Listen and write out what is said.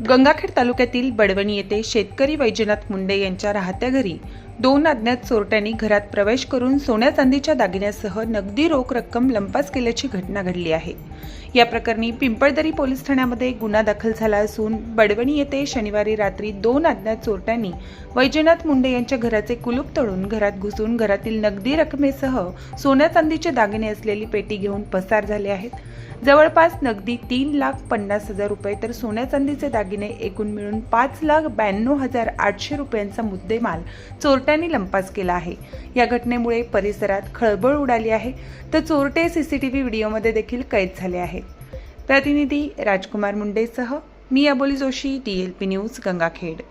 गंगाखेड तालुक्यातील बडवणी येथे शेतकरी वैजनाथ मुंडे यांच्या राहत्या घरी दोन अज्ञात चोरट्यांनी घरात प्रवेश करून सोन्या चांदीच्या दागिन्यासह नगदी रोख रक्कम लंपास केल्याची घटना घडली आहे. या प्रकरणी पिंपळदरी पोलीस ठाण्यामध्ये गुन्हा दाखल झाला असून बडवणी येथे शनिवारी रात्री दोन अज्ञात चोरट्यांनी वैजनाथ मुंडे यांच्या घराचे कुलूप तोडून घरात घुसून घरातील नगदी रकमेसह सोन्या चांदीचे दागिने असलेली पेटी घेऊन पसार झाले आहेत. जवळपास नगदी तीन लाख पन्नास हजार रुपये तर सोन्या चांदीचे दागिने एकूण मिळून पाच लाख ब्याण्णव हजार आठशे रुपयांचा मुद्देमाल चोरट्यांनी लंपास केला आहे. या घटनेमुळे परिसरात खळबळ उडाली आहे तर चोरटे सीसीटीव्ही व्हिडिओमध्ये देखील कैद झाले आहेत. प्रतिनिधी राजकुमार मुंडेसह मी Aboli Joshi D L P news Gangakhed.